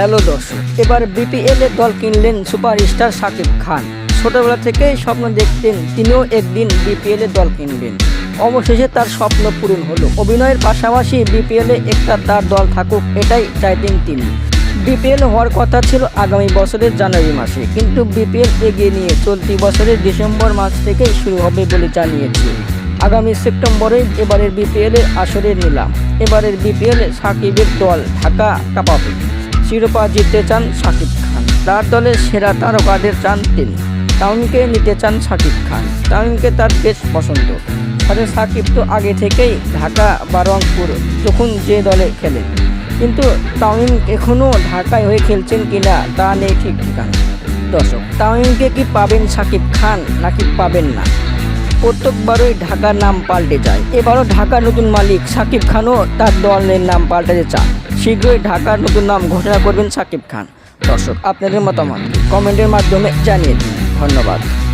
Hello দর্শক, এবার BPL এর দল কিনলেন সুপারস্টার সাকিব খান। ছোটবেলা থেকেই স্বপ্ন দেখতেন তিনিও একদিন বিপিএল এর দল কিনবেন। অবশেষে তার স্বপ্ন পূরণ হলো। অভিনয়ের পাশাপাশি বিপিএল একটা তার দল থাকুক, এটাই চাইতেন তিনি। বিপিএল হওয়ার কথা ছিল আগামী বছরের জানুয়ারি মাসে, কিন্তু বিপিএল এগিয়ে নিয়ে চলতি বছরের ডিসেম্বর মাস থেকেই শুরু হবে বলে জানিয়েছে। আগামী সেপ্টেম্বরে এবারের বিপিএল এর আসরের নিলাম। এবারের বিপিএল সাকিবের দল ঢাকা কাপাবে শিরোপা জিততে চান সাকিব খান। তার দলের সেরা তারকাদের চান তিনি। তামিমকে নিতে চান সাকিব খান। তামিমকে তার বেশ পছন্দ। তবে সাকিব তো আগে থেকেই ঢাকা বা রংপুর যখন যে দলে খেলে কিন্তু তামিম এখনও ঢাকায় হয়ে খেলছেন কিনা তা নেই ঠিক ঠিকানা। দর্শক তামিমকে কি পাবেন সাকিব খান নাকি পাবেন না? প্রত্যেকবারই ঢাকার নাম পাল্টে যায়। এবারও ঢাকার নতুন মালিক সাকিব খানও তার দলের নাম পাল্টাতে চান। শীঘ্রই ঢাকার নতুন নাম ঘোষণা করবেন সাকিব খান। দর্শক, আপনাদের মতামত কমেন্টের মাধ্যমে জানিয়ে দিন। ধন্যবাদ।